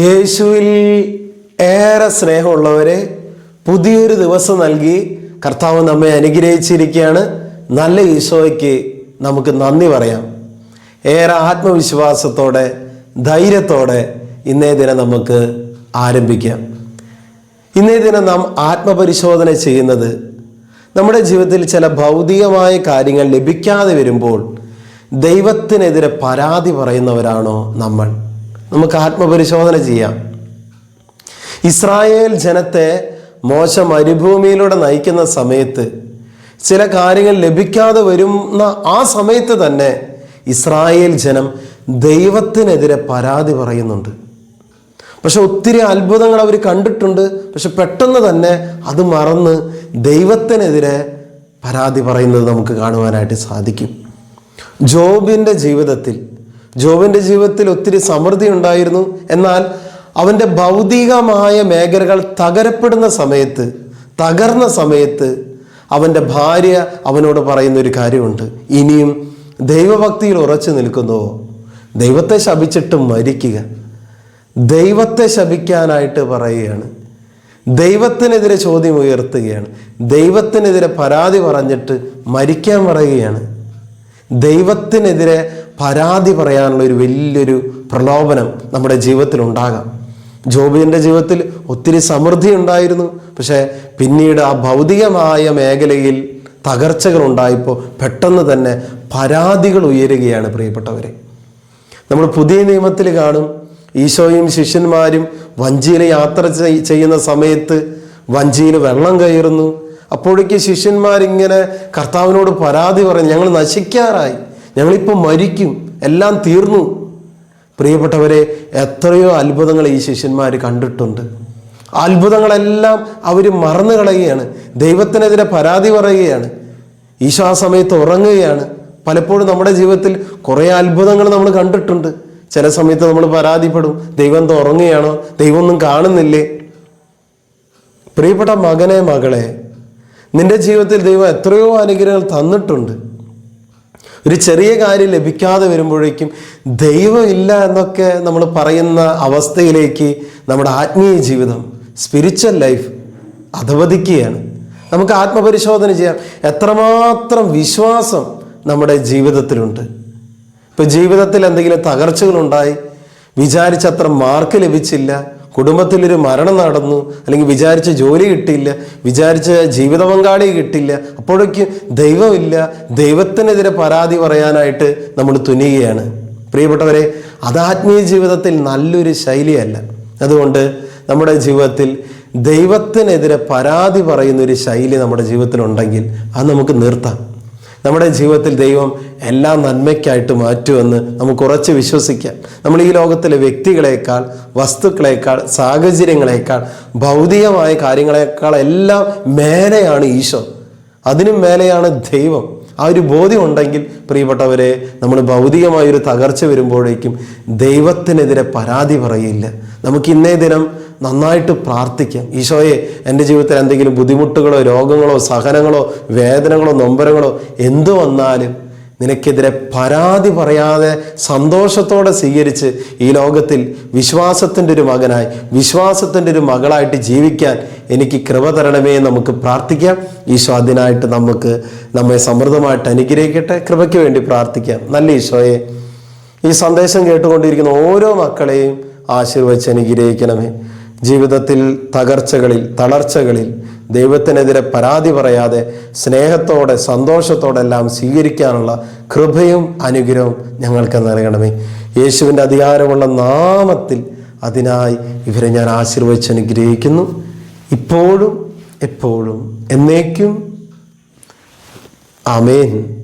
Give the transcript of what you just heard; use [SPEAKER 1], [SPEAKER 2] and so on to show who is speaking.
[SPEAKER 1] യേശുവിൽ ഏറെ സ്നേഹമുള്ളവരെ പുതിയൊരു ദിവസം നൽകി കർത്താവ് നമ്മെ അനുഗ്രഹിച്ചിരിക്കുകയാണ്. നല്ല ഈശോയ്ക്ക് നമുക്ക് നന്ദി പറയാം. ഏറെ ആത്മവിശ്വാസത്തോടെ ധൈര്യത്തോടെ ഇന്നേ ദിനം നമുക്ക് ആരംഭിക്കാം. ഇന്നേ ദിനം നാം ആത്മപരിശോധന ചെയ്യുന്നത് നമ്മുടെ ജീവിതത്തിൽ ചില ഭൗതികമായ കാര്യങ്ങൾ ലഭിക്കാതെ വരുമ്പോൾ ദൈവത്തിനെതിരെ പരാതി പറയുന്നവരാണോ നമ്മൾ? നമുക്ക് ആത്മപരിശോധന ചെയ്യാം. ഇസ്രായേൽ ജനത്തെ മോശ മരുഭൂമിയിലൂടെ നയിക്കുന്ന സമയത്ത് ചില കാര്യങ്ങൾ ലഭിക്കാതെ വരുന്ന ആ സമയത്ത് തന്നെ ഇസ്രായേൽ ജനം ദൈവത്തിനെതിരെ പരാതി പറയുന്നുണ്ട്. പക്ഷെ ഒത്തിരി അത്ഭുതങ്ങൾ അവർ കണ്ടിട്ടുണ്ട്. പക്ഷെ പെട്ടെന്ന് തന്നെ അത് മറന്ന് ദൈവത്തിനെതിരെ പരാതി പറയുന്നത് നമുക്ക് കാണുവാനായിട്ട് സാധിക്കും. ജോബിന്റെ ജീവിതത്തിൽ ജോബിന്റെ ജീവിതത്തിൽ ഒത്തിരി സമൃദ്ധി ഉണ്ടായിരുന്നു. എന്നാൽ അവന്റെ ഭൗതികമായ മേഖലകൾ തകരപ്പെടുന്ന സമയത്ത് തകർന്ന സമയത്ത് അവന്റെ ഭാര്യ അവനോട് പറയുന്ന ഒരു കാര്യമുണ്ട്. ഇനിയും ദൈവഭക്തിയിൽ ഉറച്ചു നിൽക്കുന്നുവോ ദൈവത്തെ ശപിച്ചിട്ട് മരിക്കുക. ദൈവത്തെ ശപിക്കാനായിട്ട് പറയുകയാണ്. ദൈവത്തിനെതിരെ ചോദ്യം ഉയർത്തുകയാണ്. ദൈവത്തിനെതിരെ പരാതി പറഞ്ഞിട്ട് മരിക്കാൻ പറയുകയാണ്. ദൈവത്തിനെതിരെ പരാതി പറയാനുള്ള ഒരു വലിയൊരു പ്രലോഭനം നമ്മുടെ ജീവിതത്തിൽ ഉണ്ടാകാം. ജോബിന്റെ ജീവിതത്തിൽ ഒത്തിരി സമൃദ്ധി ഉണ്ടായിരുന്നു. പക്ഷേ പിന്നീട് ആ ഭൗതികമായ മേഖലയിൽ തകർച്ചകൾ ഉണ്ടായപ്പോൾ പെട്ടെന്ന് തന്നെ പരാതികൾ ഉയരുകയാണ് പ്രിയപ്പെട്ടവരെ. നമ്മൾ പുതിയ നിയമത്തിൽ കാണും ഈശോയും ശിഷ്യന്മാരും വഞ്ചിയിൽ യാത്ര ചെയ്യുന്ന സമയത്ത് വഞ്ചിയിൽ വെള്ളം കയറുന്നു. അപ്പോഴേക്ക് ശിഷ്യന്മാരിങ്ങനെ കർത്താവിനോട് പരാതി പറഞ്ഞു ഞങ്ങൾ നശിക്കാറായി. ഞങ്ങളിപ്പോൾ മരിക്കും. എല്ലാം തീർന്നു. പ്രിയപ്പെട്ടവരെ എത്രയോ അത്ഭുതങ്ങൾ ഈ ശിഷ്യന്മാർ കണ്ടിട്ടുണ്ട്. അത്ഭുതങ്ങളെല്ലാം അവർ മറന്നു കളയുകയാണ്. ദൈവത്തിനെതിരെ പരാതി പറയുകയാണ്. ഈശോ ആ സമയത്ത് ഉറങ്ങുകയാണ്. പലപ്പോഴും നമ്മുടെ ജീവിതത്തിൽ കുറേ അത്ഭുതങ്ങൾ നമ്മൾ കണ്ടിട്ടുണ്ട്. ചില സമയത്ത് നമ്മൾ പരാതിപ്പെടും. ദൈവം ഉറങ്ങുകയാണോ? ദൈവം ഒന്നും കാണുന്നില്ലേ? പ്രിയപ്പെട്ട മകനെ മകളെ നിന്റെ ജീവിതത്തിൽ ദൈവം എത്രയോ അനുഗ്രഹങ്ങൾ തന്നിട്ടുണ്ട്. ഒരു ചെറിയ കാര്യം ലഭിക്കാതെ വരുമ്പോഴേക്കും ദൈവമില്ല എന്നൊക്കെ നമ്മൾ പറയുന്ന അവസ്ഥയിലേക്ക് നമ്മുടെ ആത്മീയ ജീവിതം സ്പിരിച്വൽ ലൈഫ് അധവദിക്കുകയാണ് നമുക്ക് ആത്മപരിശോധന ചെയ്യാം. എത്രമാത്രം വിശ്വാസം നമ്മുടെ ജീവിതത്തിലുണ്ട്. ഇപ്പം ജീവിതത്തിൽ എന്തെങ്കിലും തകർച്ചകളുണ്ടായി വിചാരിച്ചത്ര മാർക്ക് ലഭിച്ചില്ല കുടുംബത്തിലൊരു മരണം നടന്നു അല്ലെങ്കിൽ വിചാരിച്ച ജോലി കിട്ടിയില്ല വിചാരിച്ച ജീവിത പങ്കാളി കിട്ടില്ല അപ്പോഴേക്കും ദൈവമില്ല ദൈവത്തിനെതിരെ പരാതി പറയാനായിട്ട് നമ്മൾ തുനിയുകയാണ്. പ്രിയപ്പെട്ടവരെ അത് ആത്മീയ ജീവിതത്തിൽ നല്ലൊരു ശൈലിയല്ല. അതുകൊണ്ട് നമ്മുടെ ജീവിതത്തിൽ ദൈവത്തിനെതിരെ പരാതി പറയുന്ന ഒരു ശൈലി നമ്മുടെ ജീവിതത്തിലുണ്ടെങ്കിൽ അത് നമുക്ക് നിർത്താം. നമ്മുടെ ജീവിതത്തിൽ ദൈവം എല്ലാ നന്മയ്ക്കായിട്ട് മാറ്റുമെന്ന് നമുക്ക് ഉറച്ച് വിശ്വസിക്കാം. നമ്മൾ ഈ ലോകത്തിലെ വ്യക്തികളേക്കാൾ വസ്തുക്കളേക്കാൾ സാഹചര്യങ്ങളെക്കാൾ ഭൗതികമായ കാര്യങ്ങളേക്കാൾ എല്ലാം മേലെയാണ് ഈശോ. അതിനും മേലെയാണ് ദൈവം. ആ ഒരു ബോധ്യം ഉണ്ടെങ്കിൽ പ്രിയപ്പെട്ടവരെ നമ്മൾ ഭൗതികമായൊരു തകർച്ച വരുമ്പോഴേക്കും ദൈവത്തിനെതിരെ പരാതി പറയില്ല. നമുക്ക് ഇന്നേ ദിനം നന്നായിട്ട് പ്രാർത്ഥിക്കാം. ഈശോയെ എന്റെ ജീവിതത്തിൽ എന്തെങ്കിലും ബുദ്ധിമുട്ടുകളോ രോഗങ്ങളോ സഹനങ്ങളോ വേദനകളോ നൊമ്പരങ്ങളോ എന്തു വന്നാലും നിനക്കെതിരെ പരാതി പറയാതെ സന്തോഷത്തോടെ സ്വീകരിച്ച് ഈ ലോകത്തിൽ വിശ്വാസത്തിന്റെ ഒരു മകനായി വിശ്വാസത്തിന്റെ ഒരു മകളായിട്ട് ജീവിക്കാൻ എനിക്ക് കൃപ തരണമേ നമുക്ക് പ്രാർത്ഥിക്കാം. ഈശോ അതിനായിട്ട് നമുക്ക് നമ്മെ സമൃദ്ധമായിട്ട് അനുഗ്രഹിക്കട്ടെ. കൃപയ്ക്ക് വേണ്ടി പ്രാർത്ഥിക്കാം. നല്ല ഈശോയെ ഈ സന്ദേശം കേട്ടുകൊണ്ടിരിക്കുന്ന ഓരോ മക്കളെയും ആശീർവദിച്ച് അനുഗ്രഹിക്കണമേ. ജീവിതത്തിൽ തകർച്ചകളിൽ തളർച്ചകളിൽ ദൈവത്തിനെതിരെ പരാതി പറയാതെ സ്നേഹത്തോടെ സന്തോഷത്തോടെ എല്ലാം സ്വീകരിക്കാനുള്ള കൃപയും അനുഗ്രഹവും ഞങ്ങൾക്ക് നൽകണമേ. യേശുവിന്റെ അധികാരമുള്ള നാമത്തിൽ അതിനായി ഇവരെ ഞാൻ ആശീർവദിച്ച് അനുഗ്രഹിക്കുന്നു. ഇപ്പോഴും എപ്പോഴും എന്നേക്കും. ആമേൻ.